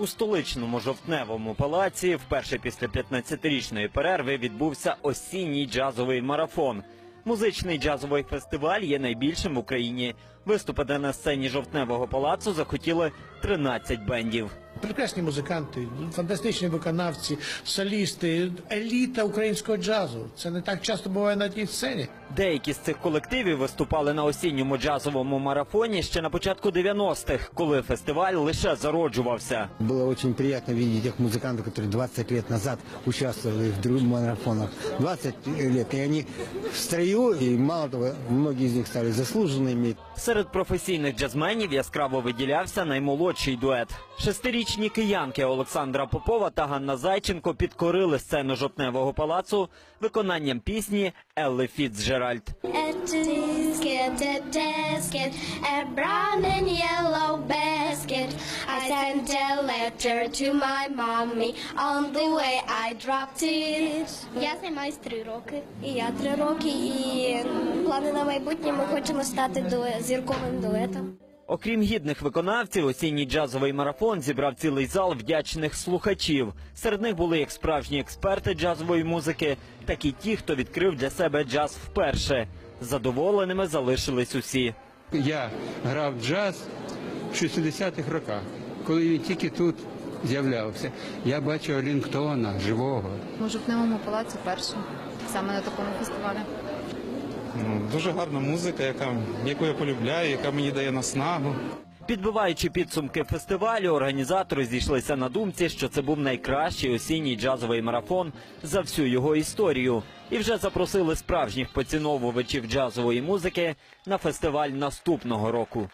У столичному жовтневому палаці вперше після 15-річної перерви відбувся осінній джазовий марафон. Музичний джазовий фестиваль є найбільшим в Україні. Виступити на сцені жовтневого палацу захотіли 13 бендів Прекрасні музиканти, фантастичні виконавці, солісти, еліта українського джазу. Це не так часто буває на тій сцені. Деякі з цих колективів виступали на осінньому джазовому марафоні ще на початку 90-х, коли фестиваль лише зароджувався. Было очень приятно видеть тех музыкантов, которые 20 лет назад участвовали в других марафонах. 20 лет, и они в строю, и мало того, многие из них стали заслуженными. Серед професійних джазменів яскраво виділявся наймолодший дует. Шестирічні киянки Олександра Попова та Ганна Зайченко підкорили сцену жовтневого палацу виконанням пісні Елли Фіцджеральд. It. Я займаюсь три роки. І я три роки, і плани на майбутнє ми хочемо стати зірковим дуетом. Окрім гідних виконавців, осінній джазовий марафон зібрав цілий зал вдячних слухачів. Серед них були як справжні експерти джазової музики, так і ті, хто відкрив для себе джаз вперше. Задоволеними залишились усі. Я грав джаз в 60-х роках, коли він тільки тут з'являвся. Я бачив Лінгтона живого. У жовтневому палаці перше, саме на такому фестивалі. Ну, Дуже гарна музика, яка, яку я полюбляю, яка мені дає наснагу. Підбиваючи підсумки фестивалю, організатори зійшлися на думці, що це був найкращий осінній джазовий марафон за всю його історію, і вже запросили справжніх поціновувачів джазової музики на фестиваль наступного року.